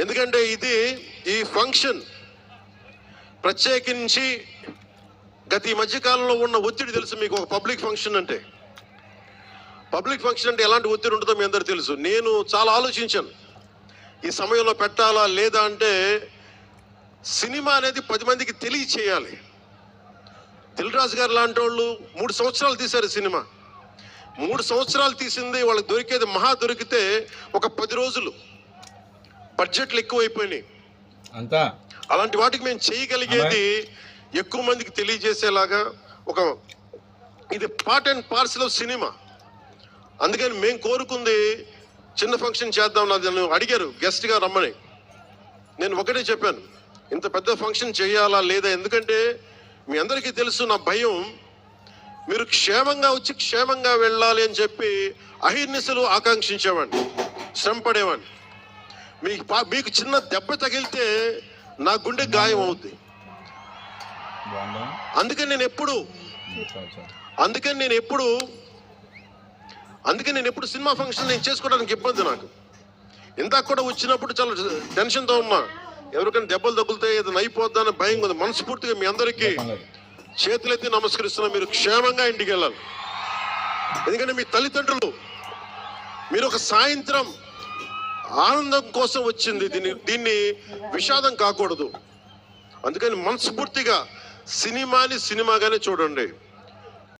ఎందుకంటే ఇది ఈ ఫంక్షన్ ప్రత్యేకించి గత ఈ మధ్యకాలంలో ఉన్న ఒత్తిడి తెలుసు మీకు ఒక పబ్లిక్ ఫంక్షన్ అంటే. పబ్లిక్ ఫంక్షన్ అంటే ఎలాంటి ఒత్తిడి ఉంటుందో మీ అందరూ తెలుసు. నేను చాలా ఆలోచించాను. ఈ సమయంలో పెట్టాలా లేదా అంటే సినిమా అనేది పది మందికి తెలియచేయాలి. దిల్రాజు గారు లాంటి వాళ్ళు మూడు సంవత్సరాలు తీశారు సినిమా. మూడు సంవత్సరాలు తీసింది వాళ్ళకి దొరికేది మహా దొరికితే ఒక పది రోజులు. బడ్జెట్లు ఎక్కువైపోయినాయి. అంతా? అలాంటి వాటికి మేము చేయగలిగేది ఎక్కువ మందికి తెలియజేసేలాగా ఒక ఇది part and parcel of cinema అందుకని మేము కోరుకుంది చిన్న ఫంక్షన్ చేద్దాం నాది నన్ను అడిగారు గెస్ట్గా రమ్మని. నేను ఒకటే చెప్పాను ఇంత పెద్ద ఫంక్షన్ చేయాలా లేదా? ఎందుకంటే మీ అందరికీ తెలుసు నా భయం మీరు క్షేమంగా వచ్చి క్షేమంగా వెళ్ళాలి అని చెప్పి అహిర్నిశలు ఆకాంక్షించేవాడిని శ్రమ పడేవాడిని మీకు మీకు చిన్న దెబ్బ తగిలితే నా గుండె గాయం అవుద్ది. అందుకని నేను ఎప్పుడు. అందుకని నేను ఎప్పుడు అందుకని నేను ఎప్పుడు సినిమా ఫంక్షన్ నేను చేసుకోవడానికి ఇబ్బంది నాకు. ఇందాక కూడా వచ్చినప్పుడు చాలా టెన్షన్తో ఉన్నా. ఎవరికైనా దెబ్బలు తగులుతాయి ఏదైనా అయిపోద్దా అని భయం ఉంది మనస్ఫూర్తిగా మీ అందరికీ. చేతులెత్తి నమస్కరిస్తున్నా. మీరు క్షేమంగా ఇంటికి వెళ్ళాలి. ఎందుకంటే మీ తల్లిదండ్రులు మీరు ఒక సాయంత్రం ఆనందం కోసం వచ్చింది. దీన్ని దీన్ని విషాదం కాకూడదు. అందుకని మనస్ఫూర్తిగా సినిమాని సినిమాగానే చూడండి.